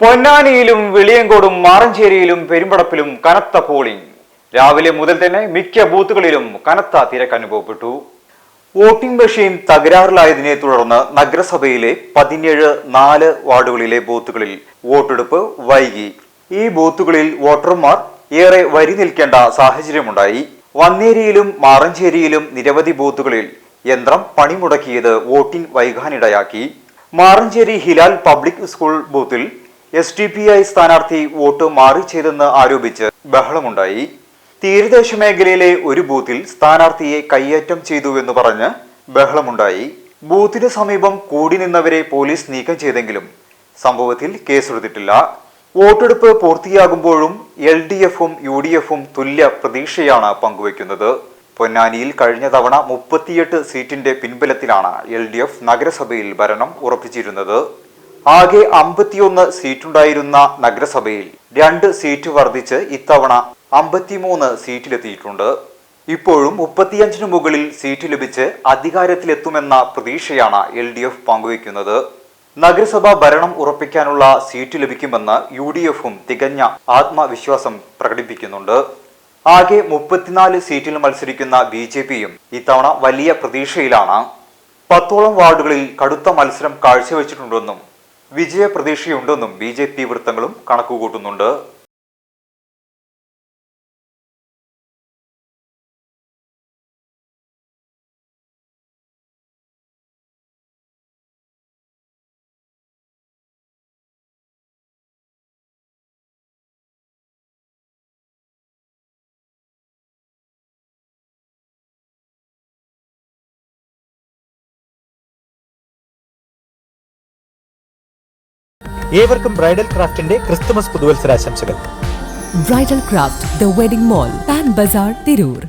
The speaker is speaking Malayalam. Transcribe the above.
പൊന്നാനിയിലും വെളിയങ്കോടും മാറഞ്ചേരിയിലും പെരുമ്പടപ്പിലും കനത്ത പോളിംഗ് രാവിലെ മുതൽ തന്നെ മിക്ക ബൂത്തുകളിലും കനത്ത തിരക്ക് അനുഭവപ്പെട്ടു. വോട്ടിംഗ് മെഷീൻ തകരാറിലായതിനെ തുടർന്ന് നഗരസഭയിലെ പതിനേഴ് നാല് വാർഡുകളിലെ ബൂത്തുകളിൽ വോട്ടെടുപ്പ് വൈകി. ഈ ബൂത്തുകളിൽ വോട്ടർമാർ ഏറെ വരി നിൽക്കേണ്ട സാഹചര്യമുണ്ടായി. വന്നേരിയിലും മാറഞ്ചേരിയിലും നിരവധി ബൂത്തുകളിൽ യന്ത്രം പണിമുടക്കിയത് വോട്ടിംഗ് വൈകാനിടയാക്കി. മാറഞ്ചേരി ഹിലാൽ പബ്ലിക് സ്കൂൾ ബൂത്തിൽ എസ് ടി പി ഐ സ്ഥാനാർത്ഥി വോട്ട് മാറി ചെയ്തെന്ന് ആരോപിച്ച് ബഹളമുണ്ടായി. തീരദേശ മേഖലയിലെ ഒരു ബൂത്തിൽ സ്ഥാനാർത്ഥിയെ കയ്യേറ്റം ചെയ്തുവെന്ന് പറഞ്ഞ് ബഹളമുണ്ടായി. ബൂത്തിന് സമീപം കൂടി നിന്നവരെ പോലീസ് നീക്കം ചെയ്തെങ്കിലും സംഭവത്തിൽ കേസെടുത്തിട്ടില്ല. വോട്ടെടുപ്പ് പൂർത്തിയാകുമ്പോഴും എൽ ഡി എഫും യു ഡി എഫും തുല്യ പ്രതീക്ഷയാണ് പങ്കുവയ്ക്കുന്നത്. പൊന്നാനിയിൽ കഴിഞ്ഞ തവണ മുപ്പത്തിയെട്ട് സീറ്റിന്റെ പിൻബലത്തിലാണ് എൽ ഡി എഫ് നഗരസഭയിൽ ഭരണം ഉറപ്പിച്ചിരുന്നത്. ആകെ അമ്പത്തിയൊന്ന് സീറ്റുണ്ടായിരുന്ന നഗരസഭയിൽ രണ്ട് സീറ്റ് വർദ്ധിച്ച് ഇത്തവണ അമ്പത്തിമൂന്ന് സീറ്റിലെത്തിയിട്ടുണ്ട്. ഇപ്പോഴും മുപ്പത്തിയഞ്ചിന് മുകളിൽ സീറ്റ് ലഭിച്ച് അധികാരത്തിലെത്തുമെന്ന പ്രതീക്ഷയാണ് എൽ ഡി എഫ് പങ്കുവയ്ക്കുന്നത്. നഗരസഭാ ഭരണം ഉറപ്പിക്കാനുള്ള സീറ്റ് ലഭിക്കുമെന്ന് യു ഡി എഫും തികഞ്ഞ ആത്മവിശ്വാസം പ്രകടിപ്പിക്കുന്നുണ്ട്. ആകെ മുപ്പത്തിനാല് സീറ്റിൽ മത്സരിക്കുന്ന ബി ജെ പിയും ഇത്തവണ വലിയ പ്രതീക്ഷയിലാണ്. പത്തോളം വാർഡുകളിൽ കടുത്ത മത്സരം കാഴ്ചവെച്ചിട്ടുണ്ടെന്നും വിജയ പ്രതീക്ഷയുണ്ടെന്നും ബി ജെ പി വൃത്തങ്ങളും കണക്കുകൂട്ടുന്നുണ്ട്. ഏവർക്കും ബ്രൈഡൽ ക്രാഫ്റ്റിന്റെ Christmas പുതുവത്സരാശംസകൾ. Bridal craft the wedding mall Pan Bazaar Tirur.